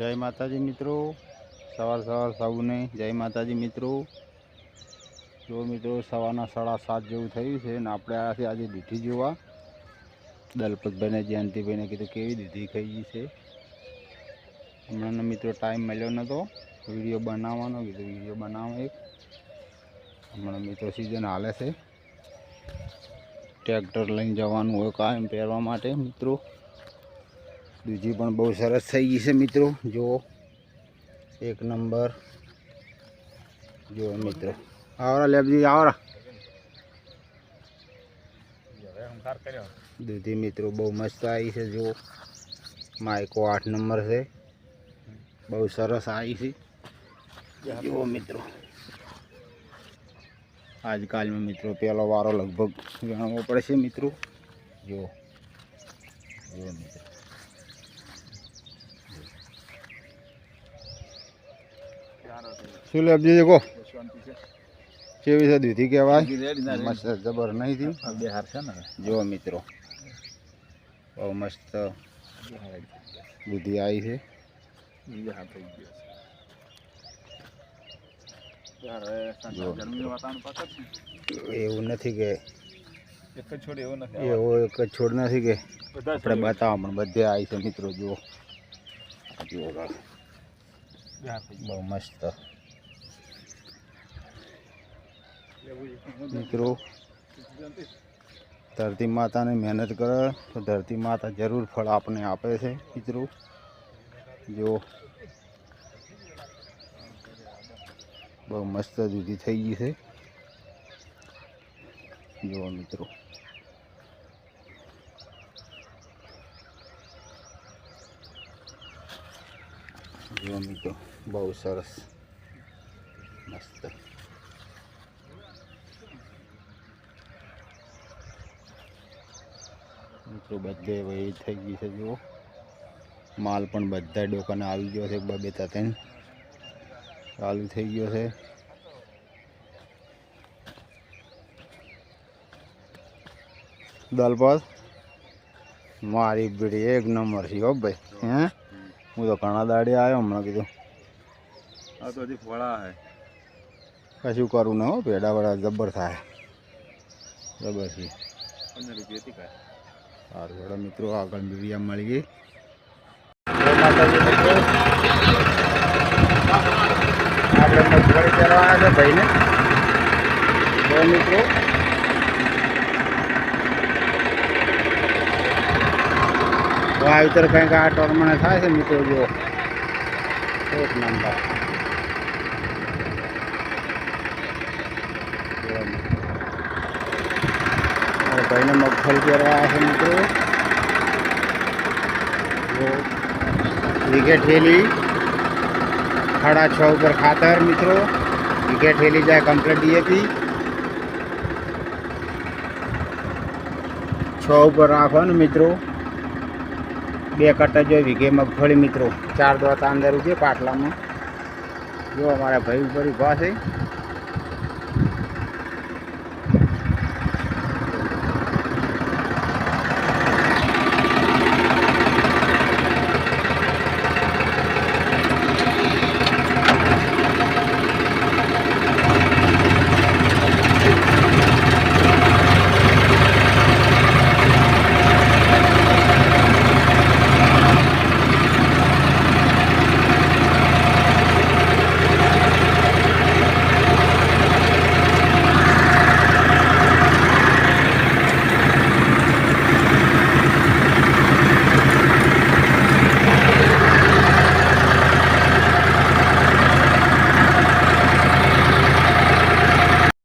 જય માતાજી મિત્રો સવાર સવાર સૌને જય માતાજી મિત્રો જો મિત્રો સવારના સાડા સાત જેવું થયું છે ને આપણે આવ્યા આજે દૂધી જોવા દલપતભાઈને જયંતિભાઈને કીધું કેવી દીધી થઈ ગઈ છે હમણાંનો મિત્રો ટાઈમ મળ્યો નહોતો વિડીયો બનાવવાનો કીધું વિડીયો બનાવો એક હમણાં મિત્રો સિઝન હાલે છે ટ્રેક્ટર લઈને જવાનું હોય કાયમ પહેરવા માટે મિત્રો दूजी पण बहोत सरस થઈ ગઈ છે મિત્રો જો એક નંબર જો મિત્રો આવરા લેબજી આવરા યાર લે હમ થાર કર્યો દીદી મિત્રો બહુ મસ્ત આવી છે જો માઈકો 8 નંબર સે બહુ સરસ આવી છે જો મિત્રો આજકાલ મે મિત્રો પેલો વારો લગભગ જણવો પડશે મિત્રો જો ચોલે હવે દેખો શાંતિ છે કેવી સાધીથી કેવાય મસ્ત જબર નહી થી બેહર છે ને જોઓ મિત્રો બહુ મસ્ત બુદ્ધિ આવી છે અહીંયા થઈ ગયા ધારો કે આ ગરમી નો વાતો ન પકડ છે એવું નથી કે એક છોડી હો ન કે એ ઓ એક છોડ ના થી કે આપણે બતાવા પણ બધે આવી છે મિત્રો જોઓ જો બહુ મસ્ત मित्रों धरती माता ने मेहनत कर तो धरती माता जरूर फल आपने आपे से मित्रों जो बहुत मस्त दूधी थी गई है जो मित्रों जो मित्रों बहुत सरस मस्त મિત્રો બધે વહી થઈ ગઈ છે જુઓ માલ પણ બધા ડોકાને આવી ગયો છે બે બે ચાલુ થઈ ગયો છે દાલપાસ મારી ભીડી એક નંબર છે હો ભાઈ હે હું તો ઘણા દાડે આવ્યો હમણાં કીધું આ તો હજી ફળા હે કશું કરું ને હો પેડા વડા જબર થાય જબર છે સારું હેડો મિત્રો આગળ મીડિયા મળીએ આપણે મગફળી કરવાના છે ભાઈને તો મિત્રો વાવેતર કંઈક આ ટોર્નામેન્ટ થાય છે મિત્રો જો એક નંબર पहले मगफल के रहा है मित्रों वो विकेट हेली खड़ा छोकर खातर मित्रों विकेट हेली जाए कंप्लीट ये भी छोकर आफन मित्रों बे कट्टा जो विके मगफली मित्रों चार दो अंदर उठे पाटला में जो हमारा भाई ऊपर ही पास है